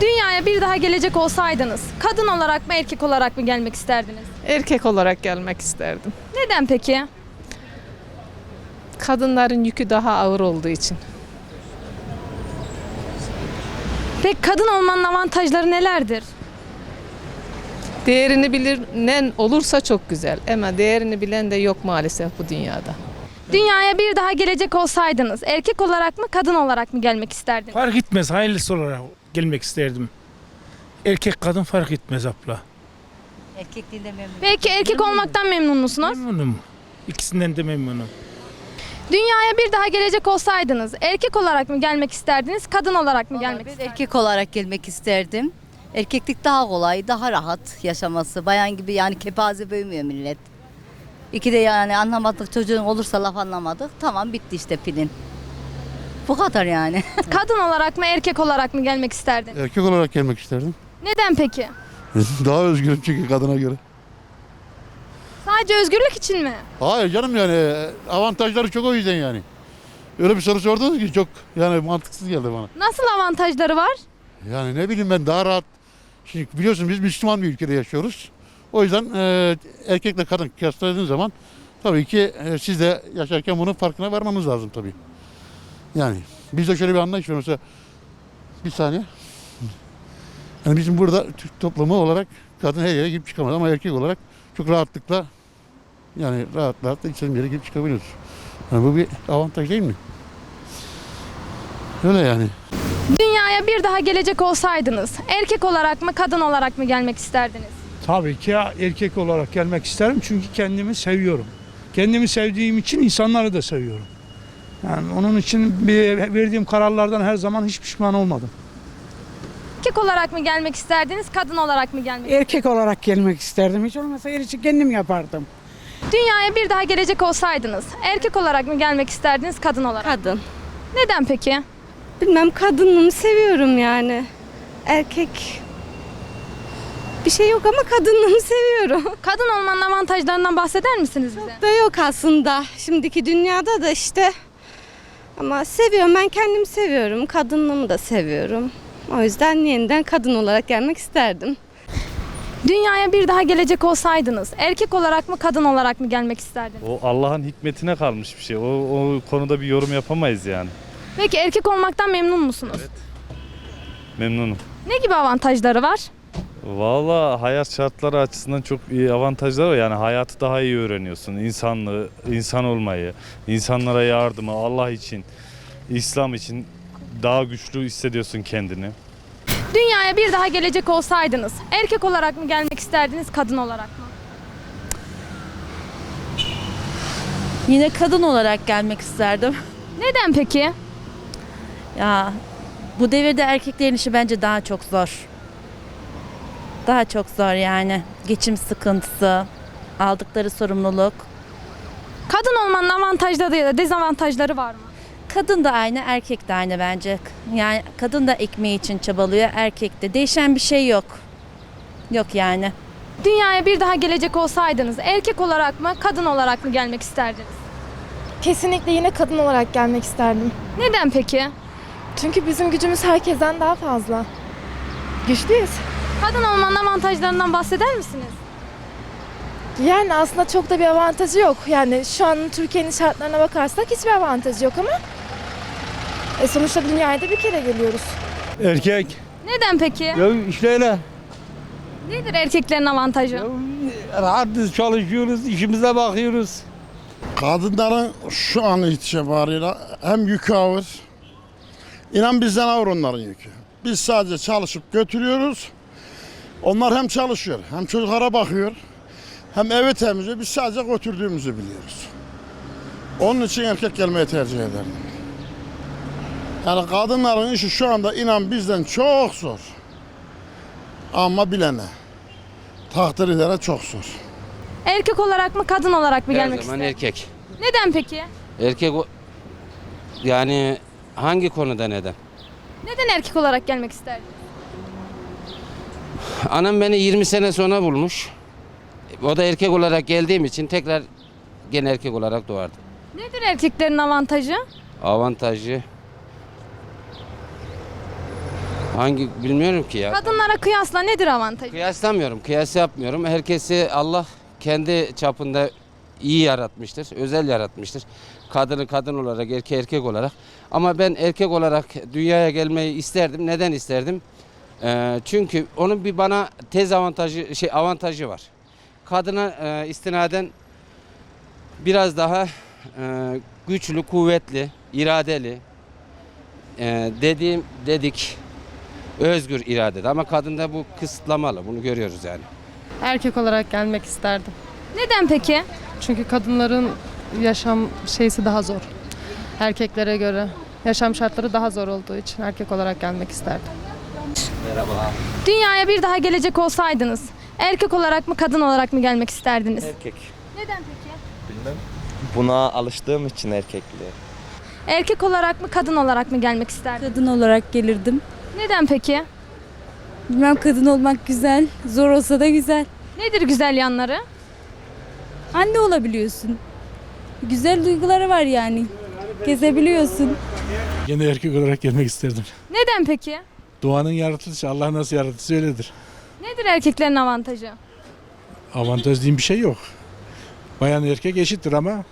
Dünyaya bir daha gelecek olsaydınız kadın olarak mı erkek olarak mı gelmek isterdiniz? Erkek olarak gelmek isterdim. Neden peki? Kadınların yükü daha ağır olduğu için. Peki kadın olmanın avantajları nelerdir? Değerini bilinen olursa çok güzel ama değerini bilen de yok maalesef bu dünyada. Dünyaya bir daha gelecek olsaydınız erkek olarak mı kadın olarak mı gelmek isterdiniz? Fark etmez. Hayırlısı olarak gelmek isterdim. Erkek kadın fark etmez abla. Erkekliğinde memnun. Peki erkek olmaktan memnun musunuz? Memnunum. İkisinden de memnunum. Dünyaya bir daha gelecek olsaydınız erkek olarak mı gelmek isterdiniz, kadın olarak mı gelmek Ben isterdiniz? erkek olarak gelmek isterdim. Erkeklik daha kolay, daha rahat yaşaması. Bayan gibi yani kepaze büyümüyor millet. İki de yani anlamadık çocuğun olursa laf anlamadık. Tamam bitti işte pilin. Bu kadar yani. Kadın olarak mı erkek olarak mı gelmek isterdiniz? Erkek olarak gelmek isterdim. Neden peki? Daha özgürüm çünkü kadına göre. Sadece özgürlük için mi? Hayır canım yani avantajları çok o yüzden yani. Öyle bir soru sordunuz ki çok yani mantıksız geldi bana. Nasıl avantajları var? Yani ne bileyim ben daha rahat. Şimdi biliyorsun biz Müslüman bir ülkede yaşıyoruz. O yüzden e, erkekle kadın kıyasladığın zaman tabii ki e, siz de yaşarken bunun farkına varmamız lazım tabii. Yani bizde şöyle bir anlayış var mesela bir saniye. Yani bizim burada Türk toplumu olarak kadın her yere girip çıkamaz ama erkek olarak çok rahatlıkla yani rahat rahat istediğin yere girip çıkabiliyoruz. Yani bu bir avantaj değil mi? Öyle yani. Dünyaya bir daha gelecek olsaydınız erkek olarak mı kadın olarak mı gelmek isterdiniz? Tabii ki erkek olarak gelmek isterim çünkü kendimi seviyorum. Kendimi sevdiğim için insanları da seviyorum. Yani onun için bir verdiğim kararlardan her zaman hiç pişman olmadım. Erkek olarak mı gelmek isterdiniz, kadın olarak mı gelmek Erkek olarak gelmek isterdim. Hiç olmazsa her işi kendim yapardım. Dünyaya bir daha gelecek olsaydınız erkek olarak mı gelmek isterdiniz, kadın olarak? Kadın. Neden peki? Bilmem kadınlığımı seviyorum yani. Erkek bir şey yok ama kadınlığımı seviyorum. Kadın olmanın avantajlarından bahseder misiniz bize? da yok aslında. Şimdiki dünyada da işte. Ama seviyorum ben kendimi seviyorum. Kadınlığımı da seviyorum. O yüzden yeniden kadın olarak gelmek isterdim. Dünyaya bir daha gelecek olsaydınız erkek olarak mı, kadın olarak mı gelmek isterdiniz? O Allah'ın hikmetine kalmış bir şey. O, o konuda bir yorum yapamayız yani. Peki erkek olmaktan memnun musunuz? Memnunum. Ne gibi avantajları var? Valla hayat şartları açısından çok iyi avantajları var. Yani hayatı daha iyi öğreniyorsun. İnsanlığı, insan olmayı, insanlara yardımı, Allah için, İslam için daha güçlü hissediyorsun kendini. Dünyaya bir daha gelecek olsaydınız erkek olarak mı gelmek isterdiniz, kadın olarak mı? Yine kadın olarak gelmek isterdim. Neden peki? Ya bu devirde erkeklerin işi bence daha çok zor. Daha çok zor yani. Geçim sıkıntısı, aldıkları sorumluluk. Kadın olmanın avantajları ya da dezavantajları var mı? Kadın da aynı, erkek de aynı bence. Yani kadın da ekmeği için çabalıyor, erkek de. Değişen bir şey yok. Yok yani. Dünyaya bir daha gelecek olsaydınız erkek olarak mı, kadın olarak mı gelmek isterdiniz? Kesinlikle yine kadın olarak gelmek isterdim. Neden peki? Çünkü bizim gücümüz herkesten daha fazla. Güçlüyüz. Kadın olmanın avantajlarından bahseder misiniz? Yani aslında çok da bir avantajı yok. Yani şu an Türkiye'nin şartlarına bakarsak hiçbir avantajı yok ama e sonuçta dünyaya da bir kere geliyoruz. Erkek. Neden peki? Ya işte öyle. Nedir erkeklerin avantajı? Rahatız çalışıyoruz, işimize bakıyoruz. Kadınların şu an itibariyle hem yükü ağır, inan bizden ağır onların yükü. Biz sadece çalışıp götürüyoruz. Onlar hem çalışıyor, hem çocuklara bakıyor, hem evi temizliyor. Biz sadece götürdüğümüzü biliyoruz. Onun için erkek gelmeyi tercih ederdim. Yani kadınların işi şu anda inan bizden çok zor. Ama bilene, takdir edene çok zor. Erkek olarak mı, kadın olarak mı Her gelmek zaman isterdiniz? erkek. Neden peki? Erkek o- yani hangi konuda neden? Neden erkek olarak gelmek isterdiniz? Anam beni 20 sene sonra bulmuş. O da erkek olarak geldiğim için tekrar gene erkek olarak doğardım. Nedir erkeklerin avantajı? Avantajı Hangi bilmiyorum ki ya. Kadınlara kıyasla nedir avantajı? Kıyaslamıyorum, kıyas yapmıyorum. Herkesi Allah kendi çapında iyi yaratmıştır, özel yaratmıştır. Kadını kadın olarak, erkeği erkek olarak. Ama ben erkek olarak dünyaya gelmeyi isterdim. Neden isterdim? Ee, çünkü onun bir bana tez avantajı, şey avantajı var. Kadına e, istinaden biraz daha e, güçlü, kuvvetli, iradeli, e, dediğim dedik özgür iradede ama kadında bu kısıtlamalı. Bunu görüyoruz yani. Erkek olarak gelmek isterdim. Neden peki? Çünkü kadınların yaşam şeysi daha zor. Erkeklere göre. Yaşam şartları daha zor olduğu için erkek olarak gelmek isterdim. Dünyaya bir daha gelecek olsaydınız erkek olarak mı kadın olarak mı gelmek isterdiniz? Erkek. Neden peki? Bilmem. Buna alıştığım için erkekliğe. Erkek olarak mı kadın olarak mı gelmek isterdiniz? Kadın olarak gelirdim. Neden peki? Bilmem kadın olmak güzel. Zor olsa da güzel. Nedir güzel yanları? Anne olabiliyorsun. Güzel duyguları var yani. Gezebiliyorsun. Yine erkek olarak gelmek isterdim. Neden peki? Doğanın yaratılışı Allah nasıl yarattıysa öyledir. Nedir erkeklerin avantajı? Avantaj diyeyim bir şey yok. Bayan erkek eşittir ama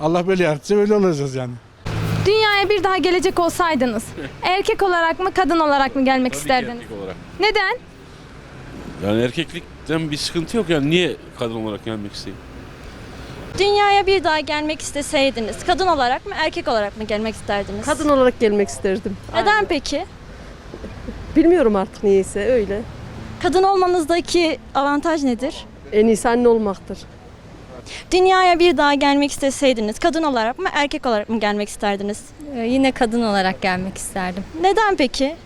Allah böyle yarattıysa öyle olacağız yani. Dünyaya bir daha gelecek olsaydınız erkek olarak mı kadın olarak mı gelmek isterdiniz? olarak. Neden? Yani erkeklikten bir sıkıntı yok yani niye kadın olarak gelmek isteyeyim? Dünyaya bir daha gelmek isteseydiniz kadın olarak mı erkek olarak mı gelmek isterdiniz? Kadın olarak gelmek isterdim. Neden peki? Bilmiyorum artık niyeyse öyle. Kadın olmanızdaki avantaj nedir? En iyisi anne olmaktır. Dünyaya bir daha gelmek isteseydiniz kadın olarak mı erkek olarak mı gelmek isterdiniz? Yine kadın olarak gelmek isterdim. Neden peki?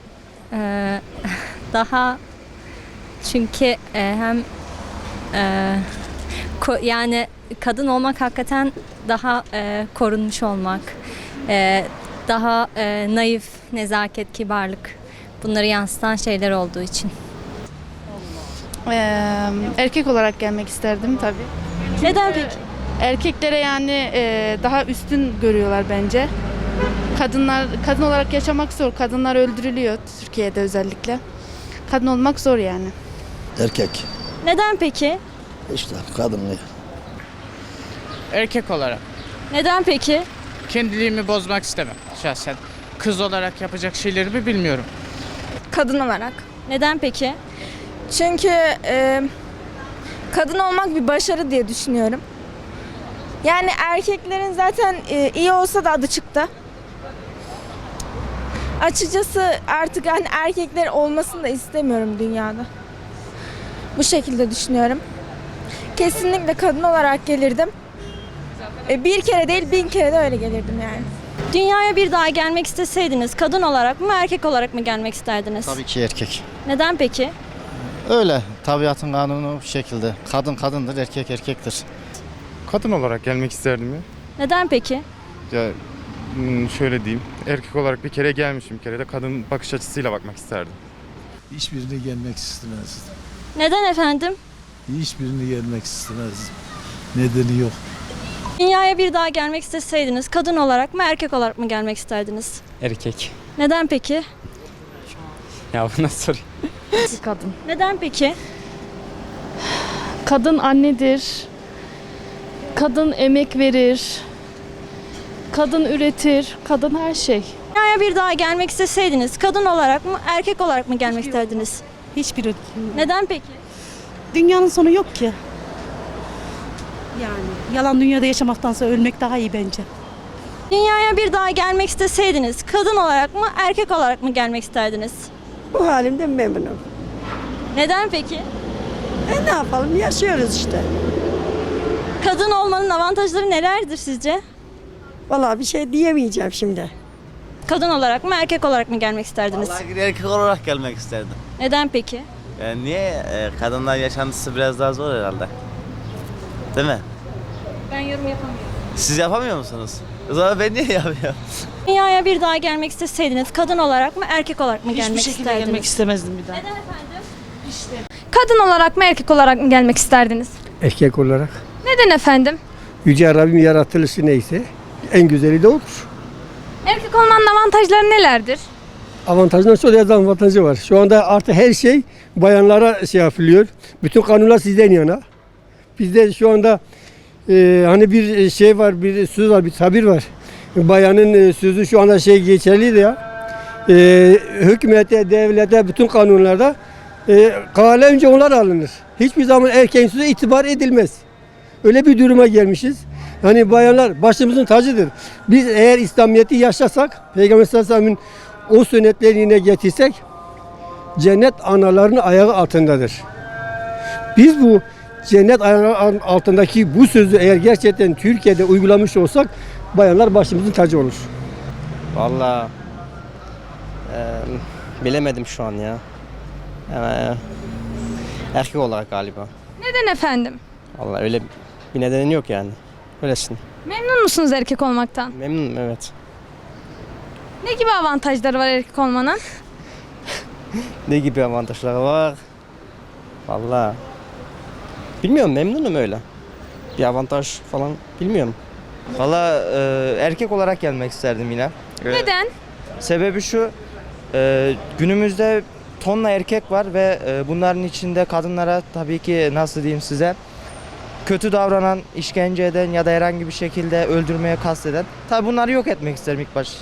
Ee, daha çünkü e, hem e, ko- yani kadın olmak hakikaten daha e, korunmuş olmak, e, daha e, naif, nezaket, kibarlık bunları yansıtan şeyler olduğu için. erkek olarak gelmek isterdim tabii. Neden peki? Erkeklere yani daha üstün görüyorlar bence. Kadınlar kadın olarak yaşamak zor. Kadınlar öldürülüyor Türkiye'de özellikle. Kadın olmak zor yani. Erkek. Neden peki? İşte kadınlı. Erkek olarak. Neden peki? Kendiliğimi bozmak istemem şahsen. Kız olarak yapacak şeylerimi bilmiyorum. Kadın olarak. Neden peki? Çünkü e, kadın olmak bir başarı diye düşünüyorum. Yani erkeklerin zaten e, iyi olsa da adı çıktı. Açıkçası artık yani erkekler olmasını da istemiyorum dünyada. Bu şekilde düşünüyorum. Kesinlikle kadın olarak gelirdim. E, bir kere değil bin kere de öyle gelirdim yani. Dünyaya bir daha gelmek isteseydiniz kadın olarak mı erkek olarak mı gelmek isterdiniz? Tabii ki erkek. Neden peki? Öyle. Tabiatın kanunu bu şekilde. Kadın kadındır, erkek erkektir. Kadın olarak gelmek isterdim ya. Neden peki? Ya hmm, şöyle diyeyim. Erkek olarak bir kere gelmişim. Bir kere de kadın bakış açısıyla bakmak isterdim. Hiçbirine gelmek istemezdim. Neden efendim? Hiçbirine gelmek istemezdim. Nedeni yok. Dünyaya bir daha gelmek isteseydiniz kadın olarak mı erkek olarak mı gelmek isterdiniz? Erkek. Neden peki? Ya bu nasıl soru? Kadın. Neden peki? Kadın annedir. Kadın emek verir. Kadın üretir. Kadın her şey. Dünyaya bir daha gelmek isteseydiniz kadın olarak mı erkek olarak mı gelmek isterdiniz? Hiçbiri. Neden peki? Dünyanın sonu yok ki. Yani yalan dünyada yaşamaktansa ölmek daha iyi bence. Dünyaya bir daha gelmek isteseydiniz kadın olarak mı erkek olarak mı gelmek isterdiniz? Bu halimden memnunum. Neden peki? E ne yapalım yaşıyoruz işte. Kadın olmanın avantajları nelerdir sizce? Vallahi bir şey diyemeyeceğim şimdi. Kadın olarak mı erkek olarak mı gelmek isterdiniz? erkek olarak gelmek isterdim. Neden peki? Yani niye? kadınlar yaşantısı biraz daha zor herhalde. Değil mi? Ben yorum yapamıyorum. Siz yapamıyor musunuz? O zaman ben niye yapıyorum? Dünyaya bir daha gelmek isteseydiniz kadın olarak mı erkek olarak mı gelmek isterdiniz? istemezdim bir daha. Neden efendim? Kadın olarak mı erkek olarak mı gelmek isterdiniz? Erkek olarak. Neden efendim? Yüce Rabbim yaratılışı neyse en güzeli de odur. Erkek olmanın avantajları nelerdir? avantajından çok dezavantajı var. Şu anda artık her şey bayanlara şey yapılıyor. Bütün kanunlar sizden yana. Bizde şu anda e, hani bir şey var, bir söz var, bir tabir var. Bayanın e, sözü şu anda şey geçerli de ya. E, hükümete, devlete, bütün kanunlarda e, kale önce onlar alınır. Hiçbir zaman erkeğin sözü itibar edilmez. Öyle bir duruma gelmişiz. Hani bayanlar başımızın tacıdır. Biz eğer İslamiyet'i yaşasak, Peygamber sallallahu o sünnetlerini yine getirsek, cennet anaların ayağı altındadır. Biz bu cennet altındaki bu sözü eğer gerçekten Türkiye'de uygulamış olsak, bayanlar başımızın tacı olur. Vallahi eee, bilemedim şu an ya. Yani, erkek olarak galiba. Neden efendim? Vallahi öyle bir nedeni yok yani. Öylesin. Memnun musunuz erkek olmaktan? Memnunum evet. Ne gibi avantajları var erkek olmanın? Ne gibi avantajları var? Vallahi bilmiyorum memnunum öyle. Bir avantaj falan bilmiyorum. Valla e, erkek olarak gelmek isterdim yine. E, Neden? Sebebi şu, e, günümüzde tonla erkek var ve e, bunların içinde kadınlara tabii ki nasıl diyeyim size kötü davranan, işkence eden ya da herhangi bir şekilde öldürmeye kasteden. Tabii bunları yok etmek isterim ilk baş.